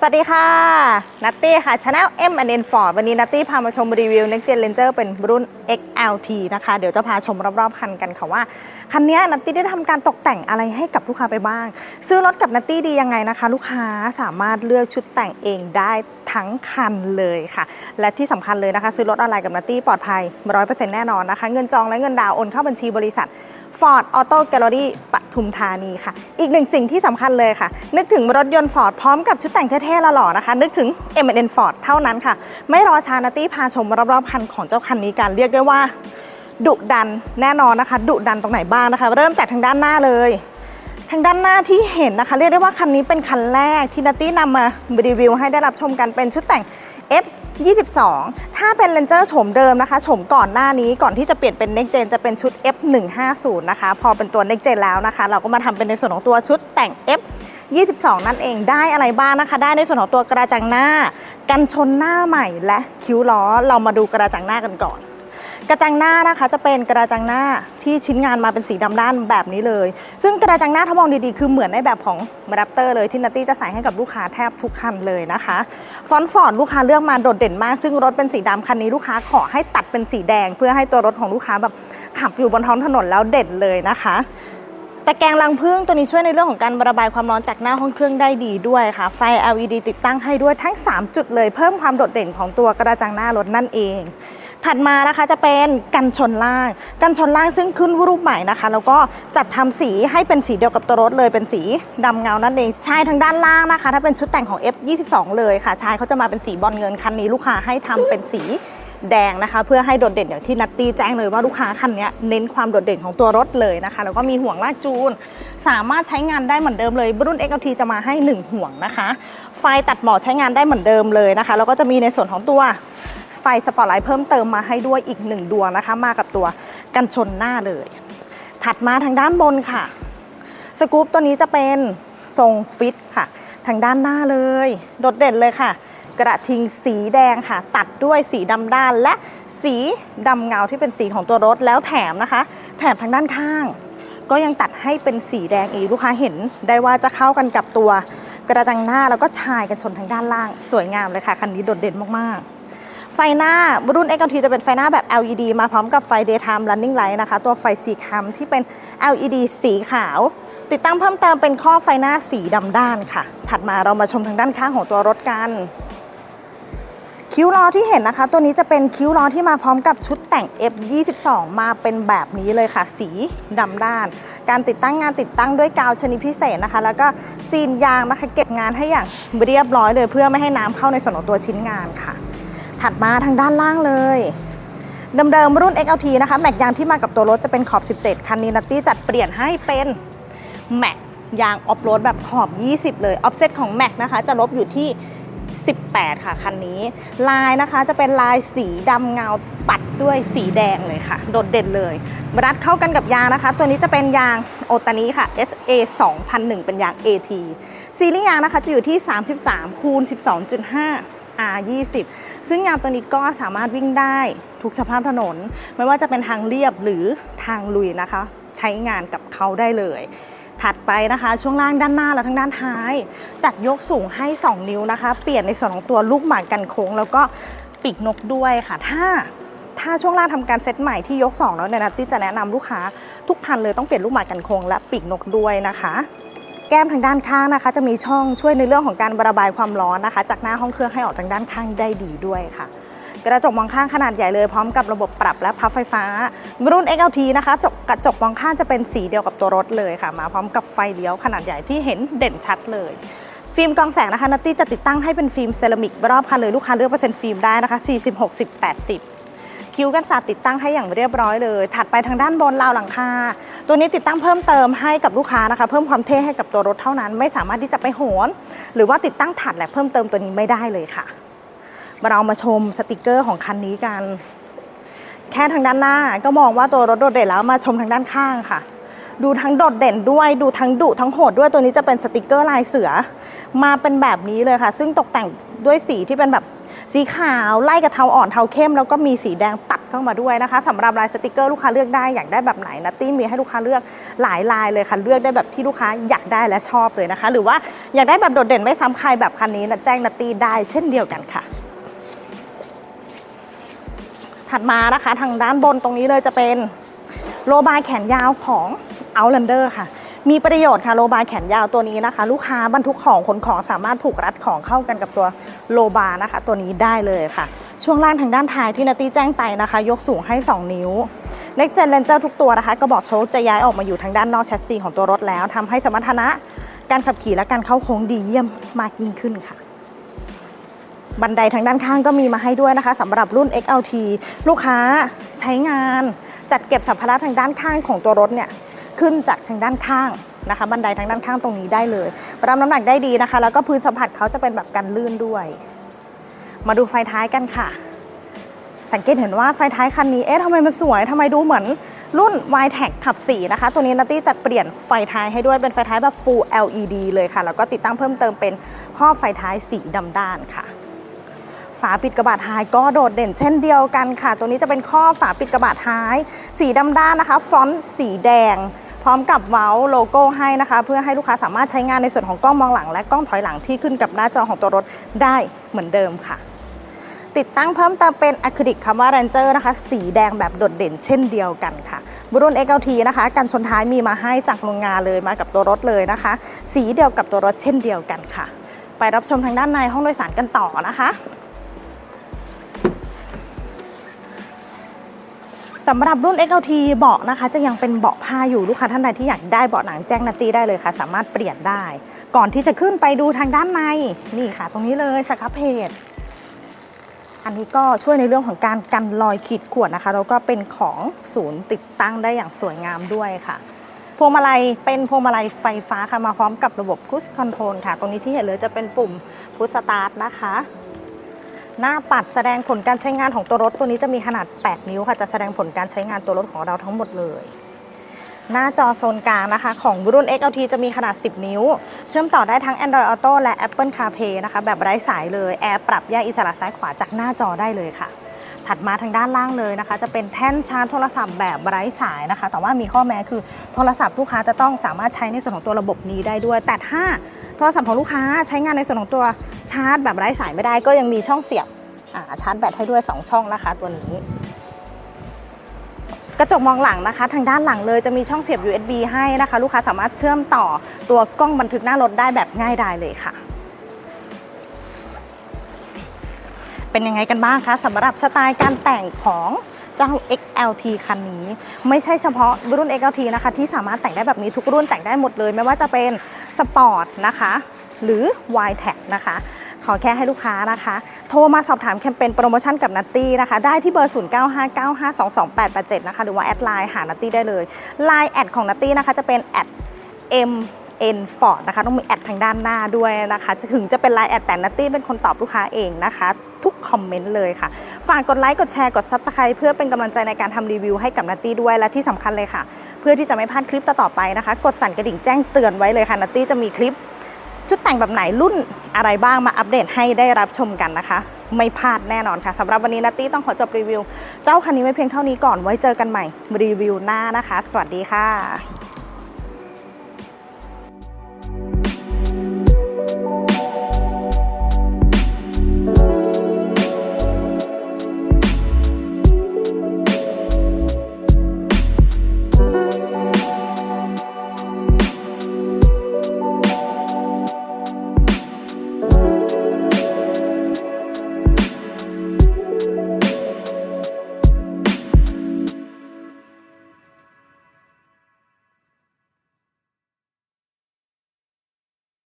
สวัสดีค่ะนัตตี้ค่ะ Channel M N Ford วันนี้นัตตี้พามาชมรีวิว Next Gen Ranger เป็นรุ่น XLT นะคะ เดี๋ยวจะพาชมรอบๆ คันกันค่ะว่า คันนี้นัตตี้ได้ทำการตกแต่งอะไรให้กับลูกค้าไปบ้าง ซื้อรถกับนัตตี้ดียังไงนะคะ ลูกค้าสามารถเลือกชุดแต่งเองได้ทั้งคันเลยค่ะ และที่สำคัญเลยนะคะ ซื้อรถอะไรกับนัตตี้ปลอดภัย 100%แน่นอนนะคะ เงินจองและเงินดาวน์โอนเข้าบัญชีบริษัท Ford Auto Gallery ป ทุมธานีค่ะ อีกหนึ่งสิ่งที่สำคัญเลยค่ะ นึกถึงรถยนต์ Ford พร้อมกับชุดแต่งเท่ๆหล่อๆนะคะ นึกถึง M&N Ford เท่านั้นค่ะ ไม่รอชานาตี้พาชมรอบๆคันของเจ้าคันนี้กันเรียกได้ว่า ดุดันแน่นอนนะคะ ดุดันตรงไหนบ้างนะคะ เริ่มจากทางด้านหน้าเลย ทางด้านหน้าที่เห็นนะคะ เรียกได้ว่าคันนี้เป็นคันแรกที่นัตตี้นำมารีวิวให้ได้รับชมกันเป็นชุดแต่ง F 22 ถ้าเป็น Ranger โฉมเดิมนะคะโฉมก่อนหน้านี้ก่อนที่จะเปลี่ยนเป็น Next Gen จะเป็นชุด F 150 นะคะ พอเป็นตัว Next Gen แล้วนะคะ เราก็มาทำเป็นในส่วนของตัวชุดแต่ง F 22 นั่นเองได้อะไรบ้างนะคะ ได้ในส่วนของตัวกระจังหน้า กันชนหน้าใหม่และคิ้วล้อ เรามาดูกระจังหน้ากันก่อน กระจังหน้านะคะจะเป็นกระจังหน้าที่ชิ้นงานมาเป็นสีดำด้านแบบนี้เลย ซึ่งกระจังหน้าถ้ามองดีๆ คือเหมือนในแบบของแรปเตอร์เลยที่นัตตี้จะใส่ให้กับลูกค้าแทบทุกคันเลยนะคะ ฟอนต์ฟอร์ดลูกค้าเลือกมาโดดเด่นมาก ซึ่งรถเป็นสีดำคันนี้ลูกค้าขอให้ตัดเป็นสีแดง เพื่อให้ตัวรถของลูกค้าแบบขับอยู่บนท้องถนนแล้วเด่นเลยนะคะตะแกรงรังพึ่งตัวนี้ช่วยในเรื่องของการระบายความร้อนจากหน้าห้องเครื่องได้ดีด้วยค่ะ ไฟ LED ติดตั้งให้ด้วยทั้ง 3 จุดเลยเพิ่มความโดดเด่นของตัวกระจังหน้ารถนั่นเอง ถัดมานะคะจะเป็นกันชนล่าง กันชนล่างซึ่งขึ้นรูปใหม่นะคะ แล้วก็จัดทำสีให้เป็นสีเดียวกับตัวรถเลยเป็นสีดำเงานั่นเองชายทางด้านล่างนะคะ ถ้าเป็นชุดแต่งของ F22 เลยค่ะชายเขาจะมาเป็นสีบอลเงินคันนี้ลูกค้าให้ทำเป็นสีแดงนะคะ เพื่อให้โดดเด่นอย่างที่นัตตี้แจ้งเลยว่าลูกค้าคันนี้เน้นความโดดเด่นของตัวรถเลยนะคะ แล้วก็มีห่วงลากจูน สามารถใช้งานได้เหมือนเดิมเลยรุ่น XLT จะมาให้ 1 ห่วงนะคะ ไฟตัดหมอกใช้งานได้เหมือนเดิมเลยนะคะ แล้วก็จะมีในส่วนของตัว ฟสปอตไลท์เพิ่มเติมมาให้ด้วยอีก1ดวงนะคะ มากับตัวกันชนหน้าเลย ถัดมาทางด้านบนค่ะ สกู๊ปตัวนี้จะเป็นทรงฟิตค่ะ ทางด้านหน้าเลย โดดเด่นเลยค่ะ กระทิงสีแดงค่ะ ตัดด้วยสีดำด้านและสีดำเงาที่เป็นสีของตัวรถแล้วแถมนะคะ แถมทางด้านข้าง ก็ยังตัดให้เป็นสีแดงอีกลูกค้าเห็นได้ว่าจะเข้ากันกับตัวกระจังหน้าแล้วก็ชายกันชนทางด้านล่าง สวยงามเลยค่ะ คันนี้โดดเด่นมากๆ ไฟหน้ารุ่น XLT จะเป็นไฟหน้าแบบ LED มาพร้อมกับไฟ Daytime Running Light นะคะ ตัวไฟสีคำที่เป็น LED สีขาว ติดตั้งเพิ่มเติมเป็นข้อไฟหน้าสีดำด้านค่ะ ถัดมาเรามาชมทางด้านข้างของตัวรถกันคิ้วล้อที่เห็นนะคะ ตัวนี้จะเป็นคิ้วล้อที่มาพร้อมกับชุดแต่ง F22 มาเป็นแบบนี้เลยค่ะ สีดำด้าน การติดตั้งงานติดตั้งด้วยกาวชนิดพิเศษนะคะ แล้วก็ซีนยางนะคะ เก็บงานให้อย่างเรียบร้อยเลย เพื่อไม่ให้น้ำเข้าในส่วนของตัวชิ้นงานค่ะ ถัดมาทางด้านล่างเลยเดิมๆรุ่น XLT นะคะแม็กยางที่มากับตัวรถจะเป็นขอบ 17 คันนี้นัตตี้จัดเปลี่ยนให้เป็นแม็กยางออฟโรดแบบขอบ 20 เลยออฟเซตของแม็กนะคะจะลบอยู่ที่ 18 ค่ะคันนี้ ลายนะคะจะเป็นลายสีดำเงาปัดด้วยสีแดงเลยค่ะ โดดเด่นเลยรัดเข้ากันกับยางนะคะ ตัวนี้จะเป็นยางโอตานี้ค่ะ SA 2001 เป็นยาง AT ซีรีส์ยางนะคะจะอยู่ที่ 33คูณ12.5 R 20 ซึ่งยางตัวนี้ก็สามารถวิ่งได้ทุกสภาพถนน ไม่ว่าจะเป็นทางเรียบหรือทางลุยนะคะ ใช้งานกับเขาได้เลย ถัดไปนะคะ ช่วงล่างด้านหน้าและทั้งด้านท้าย จัดยกสูงให้ 2 นิ้วนะคะ เปลี่ยนในส่วนของตัวลูกหมากกันโค้ง แล้วก็ปีกนกด้วยค่ะ ถ้าถ้าช่วงล่างทำการเซตใหม่ที่ยก2แล้วเนี่ยนะที่จะแนะนำลูกค้าทุกคันเลยต้องเปลี่ยนลูกหมากกันโค้งและปีกนกด้วยนะคะ แก้มทางด้านข้างนะคะ จะมีช่องช่วยในเรื่องของการระบายความร้อนนะคะ จากหน้าห้องเครื่องให้ออกทางด้านข้างได้ดีด้วยค่ะกระจกมองข้างขนาดใหญ่เลยพร้อมกับระบบปรับและพับไฟฟ้า รุ่น XLT นะคะจกกระจกมองข้างจะเป็นสีเดียวกับตัวรถเลยค่ะ มาพร้อมกับไฟเลี้ยวขนาดใหญ่ที่เห็นเด่นชัดเลย ฟิล์มกองแสงนะคะนัตตี้จะติดตั้งให้เป็นฟิล์มเซรามิกรอบคันเลยลูกค้าเลือกเปอร์เซ็นต์ฟิล์มได้นะคะ 40 60 80 คิ้วกันสาดติดตั้งให้อย่างเรียบร้อยเลย ถัดไปทางด้านบนราวหลังคา ตัวนี้ติดตั้งเพิ่มเติมให้กับลูกค้านะคะ เพิ่มความเท่ให้กับตัวรถเท่านั้น ไม่สามารถที่จะไปโหน หรือว่าติดตั้งถัดและเพิ่มเติมตัวนี้ไม่ได้เลยค่ะเรามาชมสติกเกอร์ของคันนี้กัน แค่ทางด้านหน้าก็มองว่าตัวรถโดดเด่นแล้วมาชมทางด้านข้างค่ะดูทั้งโดดเด่นด้วยดูทั้งดุทั้งโหดด้วยตัวนี้จะเป็นสติกเกอร์ลายเสือ มาเป็นแบบนี้เลยค่ะ ซึ่งตกแต่งด้วยสีที่เป็นแบบ สีขาวไล่กับเทาอ่อนเทาเข้ม แล้วก็มีสีแดงตัดเข้ามาด้วยนะคะสำหรับลายสติกเกอร์ลูกค้าเลือกได้อยากได้แบบไหนนัตตี้มีให้ลูกค้าเลือกหลายลายเลยค่ะเลือกได้แบบที่ลูกค้าอยากได้และชอบเลยนะคะ หรือว่าอยากได้แบบโดดเด่นไม่ซ้ำใครแบบคันนี้นะแจ้งนัตตี้ได้เช่นเดียวกันค่ะถัดมานะคะทางด้านบนตรงนี้เลยจะเป็นโลบายแขนยาวของ Outlander ค่ะ มีประโยชน์ค่ะโลบาแขนยาวตัวนี้นะคะ ลูกค้าบรรทุกของขนของสามารถผูกรัดของเข้ากันกับตัวโลบานะคะ ตัวนี้ได้เลยค่ะ ช่วงล่างทางด้านท้ายที่นาตี้แจ้งไปนะคะ ยกสูงให้ 2 นิ้ว Next Gen Ranger ทุกตัวนะคะกระบอกโชคจะย้ายออกมาอยู่ทางด้านนอกแชสซีของตัวรถแล้วทำให้สมรรถนะการขับขี่และการเข้าโค้งดีเยี่ยมมากยิ่งขึ้นค่ะ บันไดทางด้านข้างก็มีมาให้ด้วยนะคะสำหรับรุ่น XLT ลูกค้าใช้งานจัดเก็บสัมภาระทางด้านข้างของตัวรถเนี่ย ขึ้นจากทางด้านข้างนะคะ บันไดทางด้านข้างตรงนี้ได้เลยรับน้ำหนักได้ดีนะคะ แล้วก็พื้นสัมผัสเขาจะเป็นแบบกันลื่นด้วย มาดูไฟท้ายกันค่ะ สังเกตเห็นว่าไฟท้ายคันนี้เอ๊ะทำไมมันสวยทำไมดูเหมือนรุ่น y t e c ขับสีนะคะ ตัวนี้นัตตี้จัดเปลี่ยนไฟท้ายให้ด้วยเป็นไฟท้ายแบบ full LED เลยค่ะ แล้วก็ติดตั้งเพิ่มเติมเป็นครอบไฟท้ายสีดำด้านค่ะ ฝาปิดกระบะท้ายก็โดดเด่นเช่นเดียวกันค่ะ ตัวนี้จะเป็นข้อฝาปิดกระบะท้าย สีดำด้านนะคะฟอนต์สีแดง ร้อมกับเว้าโลโก้ให้นะคะ เพื่อให้ลูกค้าสามารถใช้งานในส่วนของกล้องมองหลัง และกล้องถอยหลังที่ขึ้นกับหน้าจอของตัวรถได้เหมือนเดิมค่ะ ติดตั้งเพิ่มเติมเป็นอะคริลิกคำว่า Ranger นะคะ สีแดงแบบโดดเด่นเช่นเดียวกันค่ะบุรุน XLT นะคะกันชนท้ายมีมาให้จากโรงงานเลยมากับตัวรถเลยนะคะ สีเดียวกับตัวรถเช่นเดียวกันค่ะ ไปรับชมทางด้านในห้องโดยสารกันต่อนะคะ สำหรับรุ่น XLT เบาะนะคะ จะยังเป็นเบาะผ้าอยู่ลูกค้าท่านใดที่อยากได้เบาะหนังแจ้งนาตีได้เลยค่ะ สามารถเปลี่ยนได้ ก่อนที่จะขึ้นไปดูทางด้านในนี่ค่ะ ตรงนี้เลยสครับเพจอันนี้ก็ช่วยในเรื่องของการกันรอยขีดข่วนนะคะแล้วก็เป็นของศูนย์ติดตั้งได้อย่างสวยงามด้วยค่ะพวงมาลัยเป็นพวงมาลัยไฟฟ้าค่ะมาพร้อมกับระบบพุชคอนโทรลค่ะ ตรงนี้ที่เห็นเลยจะเป็นปุ่มพุชสตาร์ทนะคะ หน้าปัดแสดงผลการใช้งานของตัวรถตัวนี้จะมีขนาด 8 นิ้วค่ะจะแสดงผลการใช้งานตัวรถของเราทั้งหมดเลย หน้าจอโซนกลางนะคะ ของรุ่น XLT จะมีขนาด 10 นิ้ว เชื่อมต่อได้ทั้ง Android Auto และ Apple CarPlay นะคะ แบบไร้สายเลยแอร์ปรับแยกอิสระซ้ายขวาจากหน้าจอได้เลยค่ะ ถัดมาทางด้านล่างเลยนะคะ จะเป็นแท่นชาร์จโทรศัพท์แบบไร้สายนะคะ แต่ว่ามีข้อแม้คือโทรศัพท์ลูกค้าจะต้องสามารถใช้ในส่วนของตัวระบบนี้ได้ด้วย แต่ถ้าโทรศัพท์ของลูกค้าใช้งานในส่วนของตัว ชาร์จแบบไร้สายไม่ได้ก็ยังมีช่องเสียบอ่าชาร์จแบตให้ด้วย 2 ช่องนะคะตัวนี้ กระจกมองหลังนะคะ ทางด้านหลังเลยจะมีช่องเสียบ USB ให้นะคะ ลูกค้าสามารถเชื่อมต่อตัวกล้องบันทึกหน้ารถได้แบบง่ายดายเลยค่ะเป็นยังไงกันบ้างคะสำหรับสไตล์การแต่งของเจ้า XLT คันนี้ ไม่ใช่เฉพาะรุ่น XLT นะคะที่สามารถแต่งได้แบบนี้ทุกรุ่นแต่งได้หมดเลย ไม่ว่าจะเป็นสปอร์ตนะคะ หรือ y t e c นะคะ ขอแค่ให้ลูกค้านะคะ โทรมาสอบถามแคมเปญโปรโมชั่นกับนัตตี้นะคะ ได้ที่เบอร์ 0959522887 นะคะ หรือว่าแอดไลน์หานัตตี้ได้เลยไลน์แอดของนัตตี้นะคะจะเป็นแอด M N Ford นะคะ ต้องมีแอดทางด้านหน้าด้วยนะคะ ถึงจะเป็นไลน์แอดแต่นัตตี้เป็นคนตอบลูกค้าเองนะคะทุกคอมเมนต์เลยค่ะ ฝากกดไลค์กดแชร์กด Subscribe เพื่อเป็นกำลังใจในการทำรีวิวให้กับนัตตี้ด้วยและที่สำคัญเลยค่ะ เพื่อที่จะไม่พลาดคลิปต่อๆไปนะคะ กดสั่นกระดิ่งแจ้งเตือนไว้เลยค่ะนัตตี้จะมีคลิป ชุดแต่งแบบไหนรุ่นอะไรบ้างมาอัปเดตให้ได้รับชมกันนะคะ ไม่พลาดแน่นอนค่ะสำหรับวันนี้นัตตี้ต้องขอจบรีวิว เจ้าคันนี้ไว้เพียงเท่านี้ก่อนไว้เจอกันใหม่รีวิวหน้านะคะ สวัสดีค่ะ